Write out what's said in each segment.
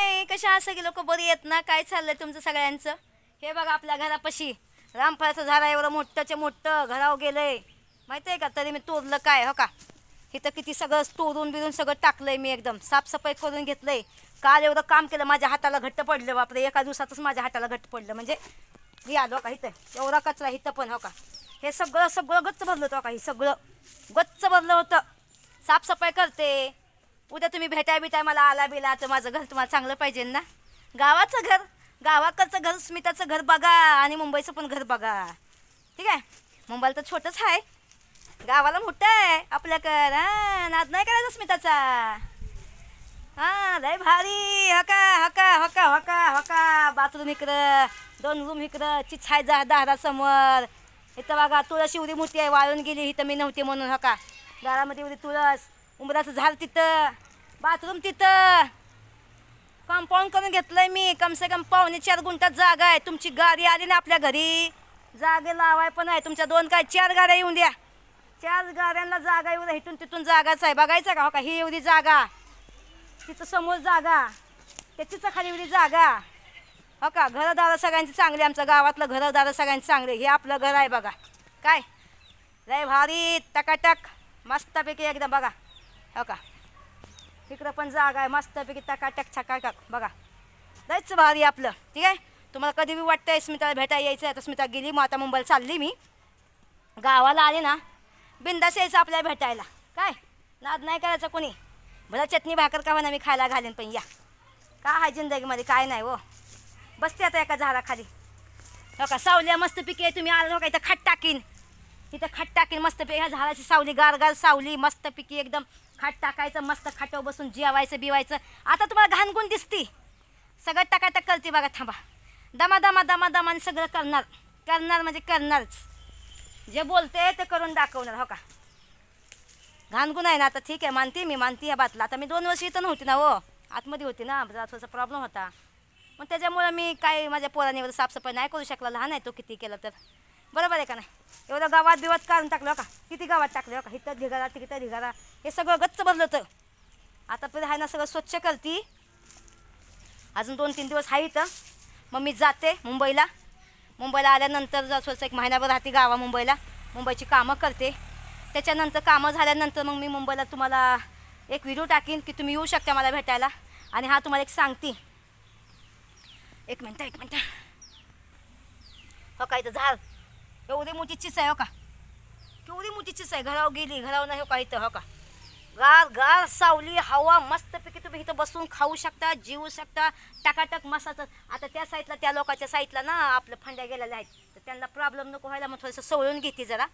ए, कशा सगळी लोक बरी येत ना? काय चाललंय तुमचं सगळ्यांचं? हे बघा आपल्या घरापाशी. रामफळाचं झाड आहे एवढं मोठंच्या मोठं घरावर गेलंय. माहिती आहे का? तरी मी तोडलं काय हो का? इथं किती सगळं तोडून बिरून सगळं टाकलंय मी एकदम. साफसफाई करून घेतलंय. काल एवढं काम केलं माझ्या हाताला घट्ट पडलं बापरे. एका दिवसातच माझ्या हाताला घट्ट पडलं. म्हणजे मी आलो का इथं? एवढा कचरा इथं पण हो का? हे सगळं सगळं गच्च भरलं होतं हो का? हे सगळं गच्च भरलं होतं. साफसफाई करते. उद्या तुम्ही भेटाय बिटाय मला आला बिला तर माझं घर तुम्हाला चांगलं पाहिजे ना? गावाचं घर गावाकडचं घर स्मिताचं घर बघा आणि मुंबईचं पण घर बघा. ठीक आहे? मुंबईला तर छोटंच आहे. गावाला मोठं आहे आपल्याकडं हा नाद नाही करायचा स्मिताचा. हा लय भारी. हका हका हका हका हका. बाथरूम इकडं दोन रूम इकडं चिछाय जा दारासमोर. इथं बघा तुळस उडी मोठी आहे वाळून गेली. इथं मी नव्हती म्हणून हका. दारामध्ये उडी तुळस. उंबराचं झाड तिथं. बाथरूम तिथं. कंपाऊंड करून घेतलंय मी. कम से कम पावणे चार गुंठात जागा आहे. तुमची गाडी आली ना आपल्या घरी. जागे लावाय पण आहे. तुमच्या दोन काय चार गाड्या येऊन द्या. चार गाड्यांना जागा येऊ द्या. इथून तिथून जागाच आहे बघायचं का हो का? ही एवढी जागा. तिथं समोर जागा. त्याचीच खाली एवढी जागा. हो का? घरदार सगळ्यांची चांगली. आमचं गावातलं घरदार सगळ्यांची चांगले. हे आपलं घर आहे बघा. काय? लय भारी. टकाटक. मस्तपैकी एकदम बघा. हो का? इकडं पण जागा आहे मस्तपैकी टकाटक छकाटक. बघा. लयच भारी आपलं. ठीक आहे? तुम्हाला कधी बी वाटतंय स्मिताला भेटायला यायचं आहे तर स्मिता गेली. मग आता मुंबईला चालली मी. गावाला आले ना बिंदास यायचं आपल्याला भेटायला. काय? नाद नाही करायचं कोणी. भला चटणी भाकर का म्हणा मी खायला घालेन पण या. का आहे जिंदगीमध्ये? काय नाही हो. बसते आता एका झाडाखाली. हो का? सावल्या मस्तपैकी आहे तुम्ही आला हो का इथं खट टाकीन. इथं खट टाकीन मस्तपैकी ह्या झाडाची सावली गार गार सावली मस्तपैकी एकदम. खाट टाकायचं मस्त खाटावर बसून जेवायचं बिवायचं. आता तुम्हाला घाणगुण दिसती. सगळं टाकाटक करते बघा थांबा. दमा दमा दमा दमाने सगळं करणार. करणार म्हणजे करणारच. जे बोलते ते करून दाखवणार हो का? घाणगुण आहे ना आता ठीक आहे मानते मी मानते या बातला. आता मी दोन वर्ष इथं नव्हती ना हो. आतमध्ये होती ना जरा थोडासा प्रॉब्लेम होता. मग त्याच्यामुळं मी काय माझ्या पोराने साफसफाई नाही करू शकला. लहान आहे तो किती केलं तर. बरोबर आहे का नाही? एवढं गावात बिवात काढून टाकलं का? किती गावात टाकलं हो का? हिथं ढिगारा तिथं ढिगारा. हे सगळं गच्च भरलं होतं आता पण हाय ना सगळं स्वच्छ करती. अजून दोन तीन दिवस आहे इथं. मग मी जाते मुंबईला. मुंबईला आल्यानंतर स्वच्छ एक महिनाभर राहते गावा मुंबईला. मुंबईची कामं करते. त्याच्यानंतर कामं झाल्यानंतर मग मी मुंबईला तुम्हाला एक व्हिडिओ टाकीन की तुम्ही येऊ शकता मला भेटायला. आणि हा तुम्हाला एक सांगते. एक मिनटं एक मिनटं. हो काय तर झाड. एवढी मोठी चिच आहे हो का? केवढी मोठी चिच आहे घरावर गेली घरावर नाही हो का इथं हो का? गार गार सावली हवा मस्तपैकी तुम्ही इथं बसून खाऊ शकता जीवू शकता टकाटक मसाचं. आता त्या साईडला त्या लोकांच्या साईडला ना आपलं फंड्या गेलेल्या आहेत. तर त्यांना प्रॉब्लेम नको व्हायला मग थोडंसं सवळून घेते जरा.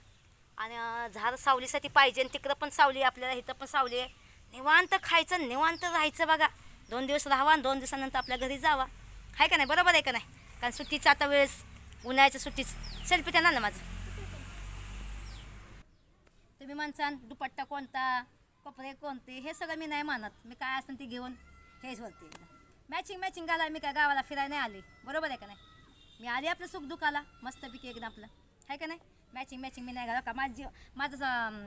आणि अं, झाड सावलीसाठी पाहिजे आणि तिकडं पण सावली आहे आपल्याला इथं पण सावली आहे. निवांत खायचं निवांत राहायचं बघा. दोन दिवस राहावा आणि दोन दिवसानंतर आपल्या घरी जावा. आहे का नाही? बरोबर आहे का नाही? कारण सुट्टीचा आता वेळेस उन्हाळ्याच्या सुट्टीच सेल्फी त्यांना ना माझं. तुम्ही माणसान दुपट्टा कोणता कपडे कोणते हे सगळं मी नाही मानत. मी काय असेल ते घेऊन हेच बोलते. मॅचिंग मॅचिंग आला मी काय गावाला फिरायला नाही आले. बरोबर आहे का नाही? मी आले आपलं सुख दुखाला मस्तपैकी एकदम आपलं. आहे का नाही? मॅचिंग मॅचिंग मी नाही घाला का माझी माझं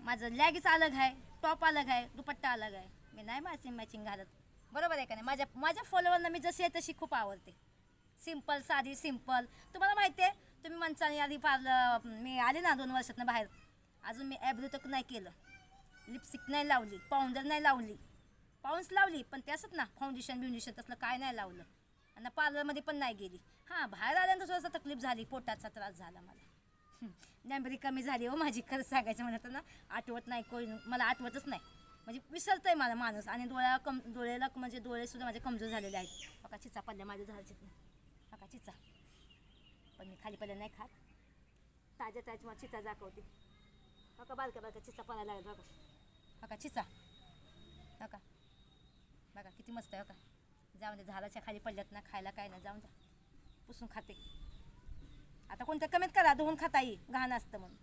माझं लॅगीच अलग आहे टॉप अलग आहे दुपट्टा अलग आहे. मी नाही मॅचिंग मॅचिंग घालत. बरोबर आहे का नाही? माझ्या माझ्या फॉलोअरला मी जशी आहे तशी खूप आवडते. सिंपल साधी सिंपल तुम्हाला माहिती आहे तुम्ही मनसाने आधी पार्लर मी आले ना दोन वर्षातनं बाहेर. अजून मी ॲब्रो तक नाही केलं. लिपस्टिक नाही लावली पावडर नाही लावली. पाऊन्स लावली पण त्यासच ना फाउंडेशन बिउंडेशन तसलं काय नाही लावलं. आणि पार्लरमध्ये पण नाही गेली. हां बाहेर आल्यानंतर थोडासा तकलीफ झाली पोटाचा त्रास झाला मला. नॅम्बरी कमी झाली हो माझी खरं सांगायचं म्हणत ना. आठवत नाही कोण मला आठवतच नाही. म्हणजे विसरतं आहे मला माणूस. आणि डोळ्या कम डोळ्याला म्हणजे डोळेसुद्धा माझे कमजोर झालेले आहेत. बघा चिचा पडल्या माझ्या झाल्याचे बघा चिचा पण मी खाली पहिले नाही खात. ताज्या ताज्या मला चिचा दाखवते. बघा बालका बालका चिचा पडायला लागेल बघा. बघा चिचा बघा बघा किती मस्त आहे बघा जाऊन दे झाडाच्या खाली पडल्यात ना खायला काय नाही जाऊन जा. पुसून खाते. आता कोणत्या कमीत करा धुवून खाता येईल घाण असतं म्हणून.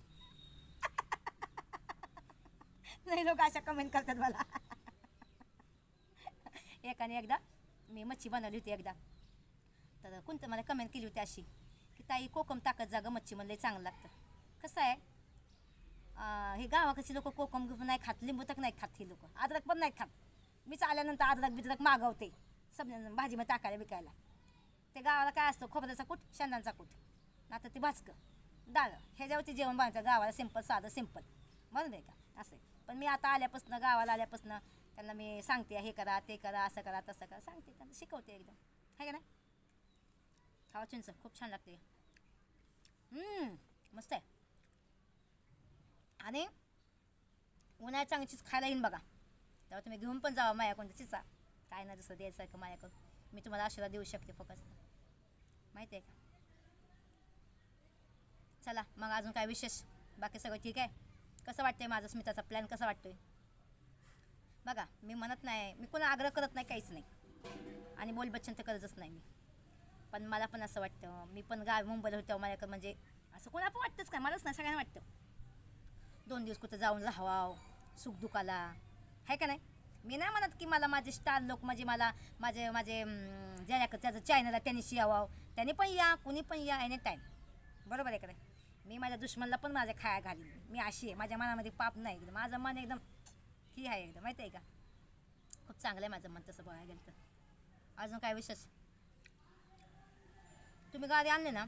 नाही लोक अशा कमेंट करतात मला. एकाने एकदा मी मच्छी बनवली होती एकदा. तर कोणतं मला कमेंट केली होती अशी की ताई कोकम टाकत जा गं मच्छी म्हणलं चांगलं लागतं. कसं आहे? हे गावाकडची लोक कोकम नाही खात लिंबू तक नाही खात ही लोक. अद्रक पण नाही खात. मीच आल्यानंतर अद्रक बिद्रक मागवते. सब भाजीमध्ये टाकायला विकायला. ते गावाला काय असतं खोबऱ्याचा कूट शेंदांचा कूट. नातं ते भाजकं. डाळ ह्याच्यावरती जेवण बांधतं गावाला सिंपल साधं सिंपल म्हणून आहे का? असं आहे. पण मी आता आल्यापासून गावाला आल्यापासून त्यांना मी सांगते हे करा ते करा असं करा तसं करा. सांगते त्यांना शिकवते एकदम. आहे का नाही? खावा चिंच खूप छान लागते मस्त आहे आणि उन्हाळ्यात चांगली चीज खायला येईन बघा तेव्हा तुम्ही घेऊन पण जावा माझ्याकडून चिचा काय नाही जसं द्यायसारखं माझ्याकडून मी तुम्हाला आशीर्वाद देऊ शकते फक्त माहिती आहे का चला मग अजून काय विशेष बाकी सगळं ठीक आहे कसं वाटतंय माझं स्मिताचा प्लॅन कसा वाटतोय बघा मी म्हणत नाही मी कोणा आग्रह करत नाही काहीच नाही आणि बोल बच्चन तर करतच नाही मी पण मला पण असं वाटतं. मी पण गाव मुंबईला होतो मला माझ्याकडं म्हणजे असं कोणा पण वाटतंच काय मलाच नाही सगळ्यांना वाटतं. दोन दिवस कुठं जाऊन राहावाव सुख दुखाला. आहे का नाही? मी नाही म्हणत की मला माझे स्टार लोक म्हणजे मला माझे माझे ज्या त्याचं चॅनल आहे त्यांनी यावं त्यांनी पण या कुणी पण या एनी टाईम बरोबर आहे का नाही? मी माझ्या दुश्मनला पण माझ्या खाया घालीन. मी अशी आहे. माझ्या मनामध्ये पाप नाही. एकदम माझं मन एकदम ही आहे. एकदम माहिती आहे का? खूप चांगलं आहे माझं मन तसं बघायला गेलं तर. अजून काय विशेष? तुम्ही गाडी आणले ना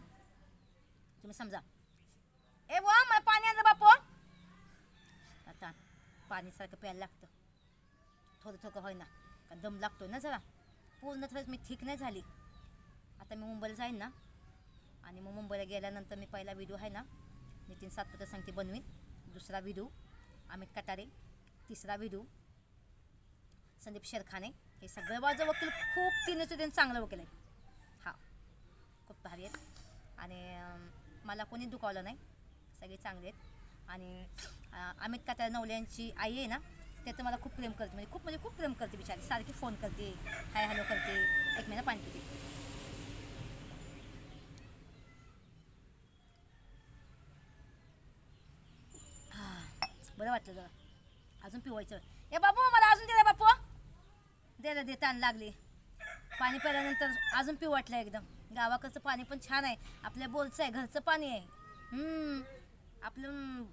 तुम्ही समजा. ए वा मला पाणी आणलं बापो. आता पाणीसारखं प्यायला लागतं. थोडं थोडं होईना. का दम लागतो ना जरा. पूर्ण थोडंच मी ठीक नाही झाली. आता मी मुंबईला जाईन ना. आणि मग मुंबईला गेल्यानंतर मी पहिला व्हिडिओ आहे ना नितीन सातपुत्र सांगते बनवीन. दुसरा व्हिडिओ अमित कटारे. तिसरा व्हिडिओ संदीप शेरखाने. हे सगळं बाजू वकील खूप तिन्हीचं दिन चांगलं वकील आहे. खूप भारी आहेत. आणि मला कोणी दुखावलं नाही. सगळे चांगले आहेत. आणि अमित कात्या नवल्यांची आई आहे ना ते तर मला खूप प्रेम करते. म्हणजे खूप म्हणजे खूप प्रेम करते बिचारी. सारखी फोन करते हाय हॅलो करते. एक महिना पाणी पिते. बरं वाटलं जरा. अजून पिवायचं. ए बापू मला अजून दे रे बापू. दे रे दे ताण लागली. पाणी प्यायल्यानंतर अजून पिऊ वाटलं एकदम. गावाकडचं पाणी पण छान आहे. आपल्या बोलचं आहे घरचं पाणी आहे. आपलं हम्म,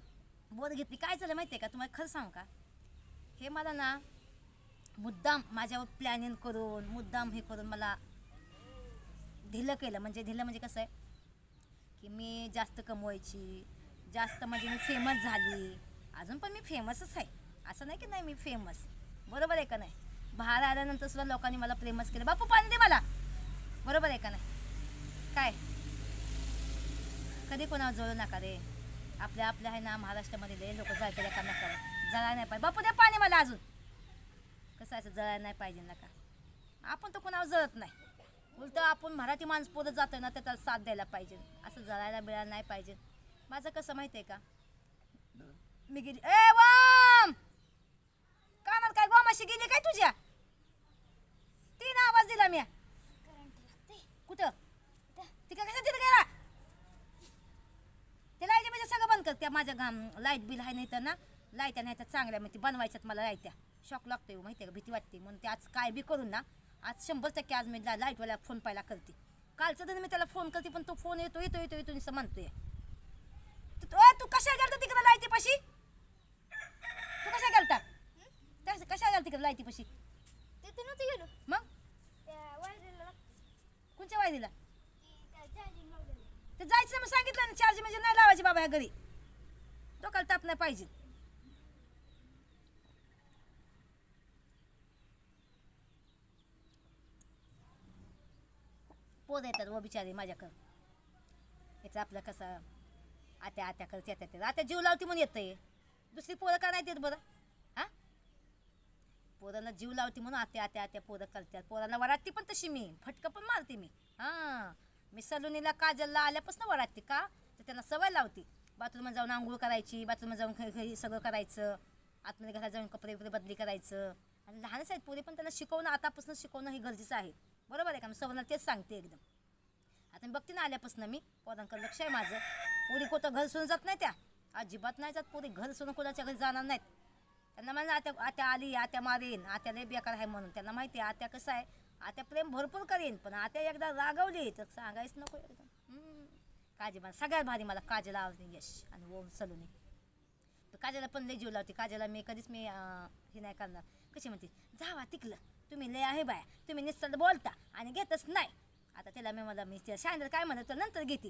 बोर घेतली. काय झालं माहिती आहे का? तुम्हाला खरं सांगू का? हे मला ना मुद्दाम माझ्यावर प्लॅनिंग करून मुद्दाम हे करून मला ढिलं केलं. म्हणजे ढिलं म्हणजे कसं आहे? की मी जास्त कमवायची जास्त म्हणजे मी फेमस झाली. अजून पण मी फेमसच आहे. असं नाही की नाही मी फेमस बरोबर आहे का नाही? बाहेर आल्यानंतर सुद्धा लोकांनी मला प्रेमच केलं. बापू पाणी दे मला. बरोबर आहे का नाही? काय? कधी कोणावर जोडू नका रे. आपल्या आपल्या आहे ना महाराष्ट्रामध्ये लय लोक जायचं का नका जळायला नाही पाहिजे. बापू द्या पाणी मला अजून. कसं असं जळायला नाही पाहिजे नका. आपण तर कोणावर जळत नाही. उलट आपण मराठी माणूस पोरत जातो ना त्याचा त्याला साथ द्यायला पाहिजे. असं जळायला बिळायला नाही पाहिजे. माझं कसं माहिती आहे का? मी गेली. ए वाम! कानात काय गोमाशी गेली काय तुझ्या? तीन आवाज दिला मी. कुठं? तिकडे कसं तिथं गेला? ते लाइट म्हणजे सगळं बंद कर त्या माझ्या घाम. लाइट बिल आहे नाही तर ना लाईट्या नाही तर चांगल्या म्हणजे बनवायच्यात मला लाईट्या. शॉक लागतोय हो, माहिती आहे का? भीती वाटते. म्हणून ते आज काय बी करून ना आज शंभर टक्के आज मी ला- लाईटवाल्या फोन पाहिला करते. कालचं तर मी त्याला फोन करते पण तो फोन येतो येतो येतो येतो असं म्हणतोय. तू कशा गेलता तिकडे लाईटीपाशी? तू कशा गेलता? कशा गेलता तिकडे लाईटीपाशी? तिथे नव्हती गेलो. मग? कोणच्या वायरीला? ते जायचं मग सांगितलं ना चार्ज म्हणजे नाही लावायची बाबा या घरी. डोक्याला ताप नाही पाहिजे. पोर येतात हो व बिचारी माझ्याकडं. याचं आपलं कसं आत्या आत्या करत येतात ते. आत्या जीव लावते म्हणून येतंय. दुसरी पोरं का नाही देत बरं? हा? पोरांना जीव लावते म्हणून आत्या आत्या आत्या पोरं करतात. पोरांना वराटते पण तशी मी. फटकं पण मारते मी. हां. मी सलुनीला काजलला आल्यापासून वराटते का? तर त्यांना सवय लावते. बाथरूममध्ये जाऊन आंघोळ करायची बाथरूममध्ये जाऊन घरी घरी सगळं करायचं आतमध्ये घरात जाऊन कपडे वगैरे बदली करायचं. आणि लहानच आहेत पोरी पण त्यांना शिकवणं आतापासून शिकवणं हे गरजेचं आहे. बरोबर आहे का? मी सवयला तेच सांगते एकदम. आता मी बघते ना आल्यापासून मी. पोरांकडे लक्ष आहे माझं. पोरी कोणतं घर सोडून जात नाही त्या. अजिबात नाही जात पोरी. घर सोडून कोणाच्या घरी जाणार नाहीत. त्यांना म्हणजे आत्या आत्या आली आत्या मारेन. आत्या लय बेकार आहे म्हणून. त्यांना माहिती आहे आत्या कसं आहे? आत्या प्रेम भरपूर करेन पण आत्या एकदा रागवली तर सांगायच नको एकदम. काजी मला सगळ्यात भारी मला काजला आवडते यश आणि ओम सलुनी. काजला पण लय जीव लावते. काजला मी कधीच मी हे नाही करणार. कशी म्हणते जावा तिकलं तुम्ही लय आहे बाया. तुम्ही निसर्ग बोलता आणि घेतच नाही. आता तिला मी मला मी तिला सांगितलं काय म्हणत तर नंतर घेते.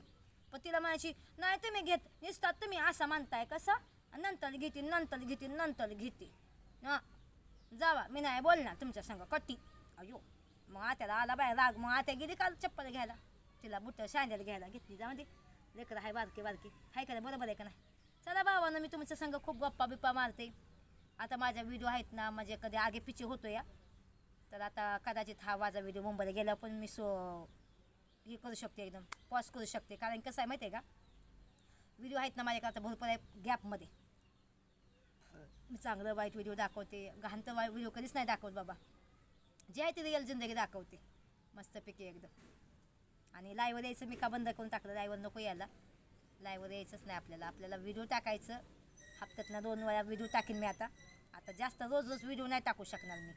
पण तिला म्हणायची नाही तुम्ही घेत निसतात. तुम्ही असं म्हणताय कसं? नंतर घेते नंतर घेते नंतर घेते. जावा. मी नाही बोलणार तुमच्या संग. कट्टी. अयो. मग आत्याला आला बाय राग. मग आत्या गेली काल चप्पल घ्यायला. तिला बुट शांड्याला घ्यायला घेतली. जा मध्ये लेकरं आहे बारकी बारकी. हाय का बरोबर आहे का नाही? चला भावानं मी तुमच्या संग खूप गप्पा बिप्पा मारते. आता माझ्या व्हिडिओ आहेत ना म्हणजे कधी आगे पिछे होतो या तर आता कदाचित हा माझा व्हिडिओ मुंबईला गेला पण मी सो हे करू शकते एकदम. पॉज करू शकते. कारण कसं आहे माहिती आहे का? व्हिडिओ आहेत ना माझ्याकडे आता भरपूर आहे गॅपमध्ये मी चांगलं वाईट व्हिडिओ दाखवते. घाण तर वाईट व्हिडिओ कधीच नाही दाखवत बाबा. जे आहे ते रिअल जिंदगी दाखवते. मस्तपैकी एकदम. आणि लाईव्हवर यायचं मी का बंद करून टाकलं? लाईव्हवर नको यायला. लाईव्हवर यायचंच नाही आपल्याला. आपल्याला व्हिडिओ टाकायचं. हप्त्यातनं दोन वेळा व्हिडिओ टाकीन मी आता. आता जास्त रोज रोज व्हिडिओ नाही टाकू शकणार मी.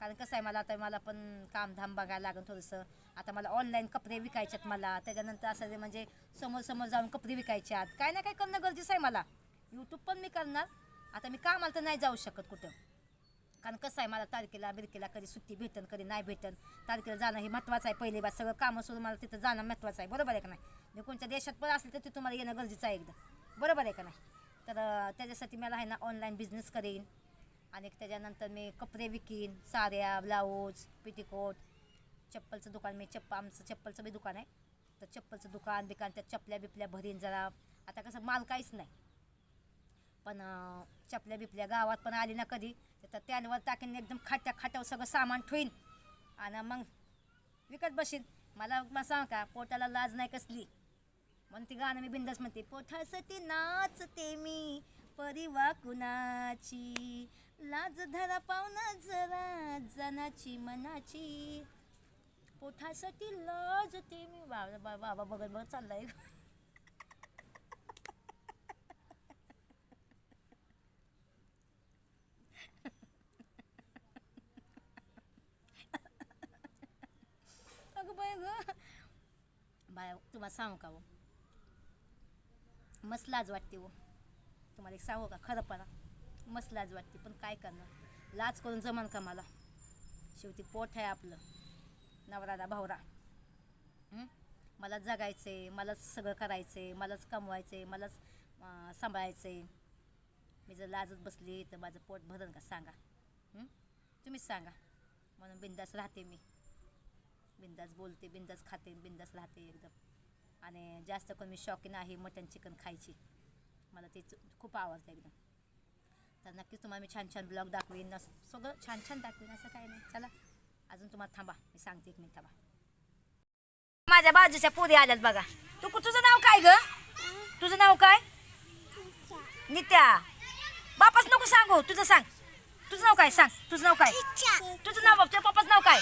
कारण कसं आहे मला आता मला पण कामधाम बघायला लागेल थोडंसं. आता मला ऑनलाईन कपडे विकायच्यात मला. त्याच्यानंतर असं म्हणजे समोर समोर जाऊन कपडे विकायचे आहेत काय ना काय करणं गरजेचं आहे मला. यूट्यूब पण मी करणार. आता मी कामाला तर नाही जाऊ शकत कुठं. कारण कसं आहे मला तारखेला बिरकेला कधी सुट्टी भेटन कधी नाही भेटन. तारखेला जाणं हे महत्त्वाचं आहे पहिली बा. सगळं कामं सोडून मला तिथं जाणं महत्त्वाचं आहे. बरोबर आहे का नाही? मी कोणत्या देशात पण असले तर ते तुम्हाला येणं गरजेचं आहे एकदम. बरोबर आहे का नाही? तर त्याच्यासाठी मला आहे ना ऑनलाईन बिझनेस करेन. आणि त्याच्यानंतर मी कपडे विकीन साड्या ब्लाऊज पेटीकोट चप्पलचं दुकान मी चप्पल आमचं चप्पलचं बी दुकान आहे. तर चप्पलचं दुकान बिकान त्या चपल्या बिपल्या भरीन जरा. आता कसं माल काहीच नाही. पण चपल्या बिपल्या गावात पण आली ना कधी तर त्यांवर टाकीन एकदम खाट्या खाट्यावर सगळं सामान ठेवीन. आणि मग विकत बसीन. मला मग सांग का पोटाला लाज नाही कसली? म्हणून ती गाणं मी बिंदास म्हणते पोठासाठी नाचते मी परिवा कुणाची? लाज धरा पाहुणा जरा जनाची मनाची. पोठासाठी लाजते मी. वा बाबा बाबा बघत बघत चाललाय. रुपये ग. बाय तुम्हाला सांगू का हो? मस्त लाज वाटते हो. तुम्हाला एक सांगू का? खरंपणा मस्त लाज वाटते पण काय करणार? लाज करून जमान का मला? शेवटी पोट आहे आपलं. नवराला भावरा मला मलाच जगायचं आहे मलाच सगळं करायचं आहे मलाच कमवायचं आहे मलाच सांभाळायचं आहे मी जर लाजत बसली तर माझं पोट भरण का? सांगा. तुम्हीच सांगा. म्हणून बिंदास राहते मी. बिंदास बोलते बिंदास खाते बिंदास राहते एकदम. आणि जास्त करून मी शौकीन आहे मटन चिकन खायची. मला ते खूप आवडतं एकदम. तर नक्कीच तुम्हाला मी छान छान ब्लॉग दाखवीन. अस- सगळं छान छान दाखवीन असं काही नाही. चला अजून तुम्हाला थांबा. मी सांगते एक मिनिट थांबा. माझ्या बाजूच्या पुरी आल्यात बघा. तू कु- तुझं नाव काय ग? तुझं नाव काय? नित्या. बापाच नको सांगू. तुझं सांग. तुझं नाव काय? सांग. तुझं नाव काय? तुझं नाव तुझ्या पप्पाचं नाव काय?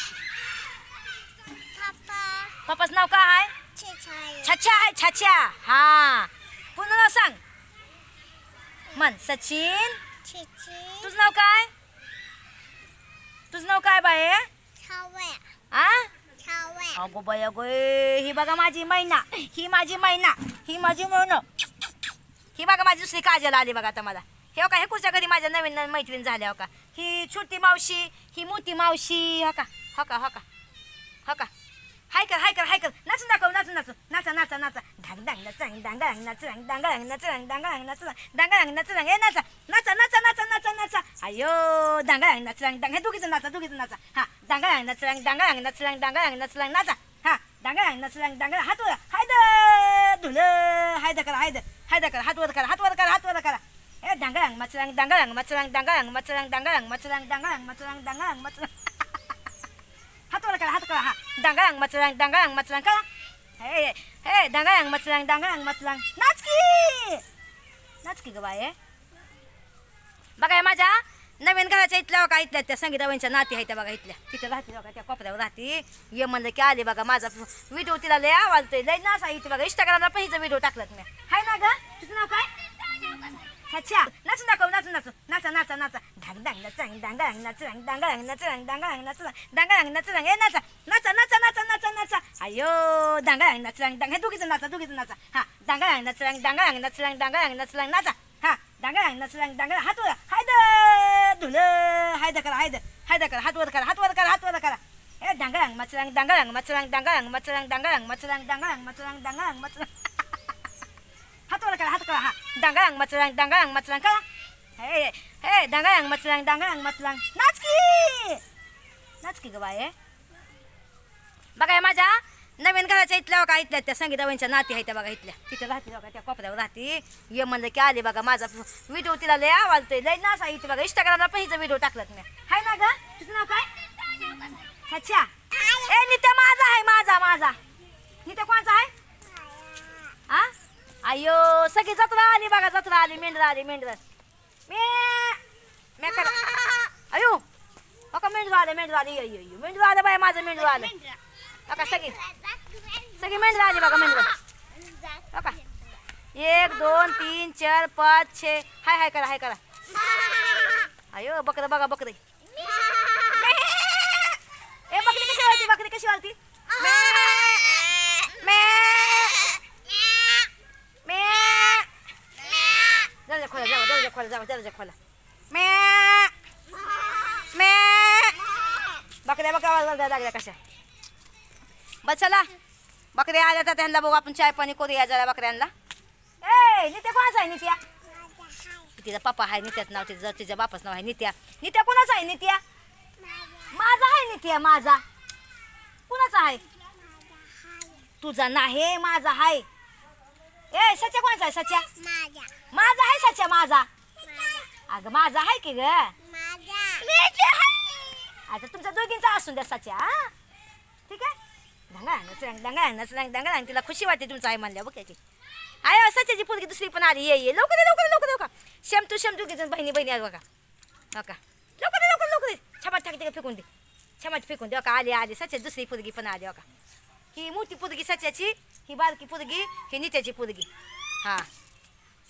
पप्पाचं नाव काय आहे? छाछा आहे छाछा. हा. पूर्ण नाव सांग. मन सचिन. तुझं नाव काय? तुझं नाव काय बाय अगो बाय अगो ही बघा माझी मैना. ही माझी मैना. ही माझी मैना. ही बघा माझी दुसरी काजल आली बघा आता मला. हे हो का हे कुठच्या घरी माझ्या नवीन नवीन मैत्रीण झाल्या हो का? ही छोटी मावशी ही मोठी मावशी हो का? हो का हो का? हो का? हाय कर हाय कर हाय कर नाचून दाखव नाचून नाचून नाचा नाचा नाचा ढांग डांग नचरंग डांग डांग नचरंग डांग डांग नचरंग डांग डांग नचरंग डांग डांग नचरंग हे नाचा नाचा नाचा नाचा नाचा नाचा अयो डांग डांग नचरंग डांग हे दुखीचं नाचा दुखीचं नाचा हा डांग डांग नचरंग डांग डांग नचरंग डांग डांग नचरंग नाचा हा डांग डांग नचरंग डांग हात वर हाय द धुल हाय द करा हाय द हाय द करा हात वर करा हात वर करा हात वर करा ए डांग डांग मचरंग डांग डांग मचरंग डांग डांग मचरंग डांग डांग मचरंग डांग डांग मचरंग डांग डांग मचरंग हात वर करा हात करा हा डांगाळांग मचलांग डांगाळांग मचलांग करा हे हे डांगाळांग मचलांग डांगाळांग मचलांग नाच की नाच की गं बाय बघा माझ्या नवीन घराच्या इथल्या बघा इथल्या त्या संगीताबाईंच्या नाती आहे त्या बघा इथल्या तिथं राहते बघा त्या कोपऱ्यावर राहते ये म्हणलं की आले बघा माझा व्हिडिओ तिला लय आवडतोय लय नाच आहे इथे बघा इंस्टाग्रामला पण हिचा व्हिडिओ टाकलात मी हाय ना ग? तुझं नाव काय? अच्छा नाचून दाखव नाचून नाचू नाचा नाचा नाचा ढांग डांग नचरंग डांग डांग नचरंग डांग डांग नचरंग डांग डांग नचरंग डांग डांग नचरंग हे नाचा नाचा नाचा नाचा नाचा नाचा अयो डांग डांग नचरंग डांग हे दोघीचं नाचा दोघीचं नाचा हा डांग डांग नचरंग डांग डांग नचरंग डांग डांग नचरंग नाचा हा डांग डांग नचरंग डांग हात वर हाय द धुल हाय द करा हाय द हाय दा करा हात वर करा हात वर करा हात वर करा ए डांगळांग मचरांग डांगळांग मचरांग डांगळांग मचरांग डांगळांग मचरांग डांगळांग मचरांग डांगळांग मचरांग हात वर करा हात करा हा. डांगळांग मचरांग डांगळांग मचरांग करा. हे हे डांगळांग मचरांग डांगळांग मचलांग नाच की नाच की ग बाय बघा माझ्या नवीन घराच्या इथल्या का इथल्या त्या संगीताबाईंच्या नाती आहे त्या बघा इथल्या. तिथे राहते बघा त्या कोपऱ्यावर राहते. ये म्हणलं की आले बघा माझा व्हिडिओ तिला लय आवडतोय. लय नाच आहे इथे बघा इंस्टाग्रामला पण हिचा व्हिडिओ टाकलात मी. हाय ना ग? तुझं नाव काय? अच्छा. ए नित्या माझा आहे माझा माझा. नित्या कोणाचा आहे? हा अयो सगळी जत्रा आली बघा जत्रा आली मेंढर आली मेंढर. मे अयो बघा मेंढर आले मेंढर आले अयो अयो मेंढर आलं बाय माझं मेंढर आलं. बघा सगळी सगळी मेंढर आली बघा मेंढर. बघा. एक दोन तीन चार पाच छे. हाय हाय करा हाय करा. अयो बकरं बघा बकरी. ए बकरी कशी वालती बकरी कशी वालती मे मे दरवाजा खोला जावा दरवाजा खोला जावा दरवाजा खोला मे मे बकऱ्या बकऱ्या वाजवायला लागल्या कशा बस चला बकऱ्या आल्या तर त्यांना बघू आपण चाय पाणी करूया जरा बकऱ्यांना ए नित्या कोणाचा आहे नित्या तिचा पप्पा आहे नित्याच नाव तिचं तिच्या बापाचं नाव आहे नित्या नित्या कोणाचा आहे नित्या माझा आहे नित्या माझा कुणाचा आहे तुझा नाही माझा आहे ए सच्या कोणाचा आहे सच्या? माझा. आहे सच्या माझा? अगं माझा आहे की ग? आता तुमच्या दोघींचा असून द्या सच्या हा? ठीक आहे? दंगा दंगा दंगा तिला खुशी वाटते तुमचं आहे म्हणल्या बघ की आहे सच्याची पोरगी दुसरी पण आली. ये ये. लवकर ये, लवकर ये, लवकर ये, लवकर शेम तू शेम तू घेतो बहिणी बहिणी आहे बघा. बघा. लवकर ये, लवकर लवकर. छमाट टाकते का फेकून दे. छमाट फेकून दे. बघा आली आली. सच्या दुसरी पोरगी पण आली बघा. ही मोठी पोरगी सच्याची ही बारकी पोरगी ही नित्याची पोरगी हा.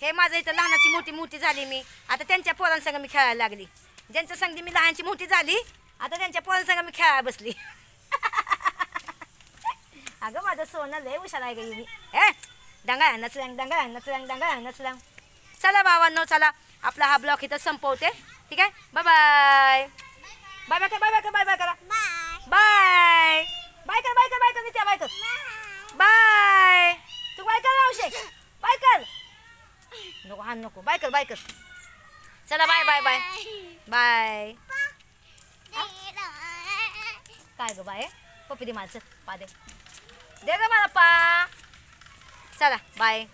हे माझं इथं लहानाची मोठी मोठी झाली मी. आता त्यांच्या पोरांसंग मी खेळायला लागली. ज्यांच्या संगती मी लहानची मोठी झाली आता त्यांच्या पोरांसंग मी खेळायला बसली. अगं माझं सोनं लय हुशार आहे मी ए दंगा नचरंग दंगा नचरंग दंगा नचरंग चला बाबांनो चला. आपला हा ब्लॉक इथं संपवते. ठीक आहे? Bye bye bye bye bye bye bye bye करा बाय बाय कर बाय कर बाय कर नित्या बाय. कर बाय तू बाय कर अभिषेक बाय कर नको हा नको. बाय कर बाय कर चला बाय बाय बाय. बाय. काय ग बाय? पप्पी दे माझं पा दे. दे ग मला पा. चला बाय.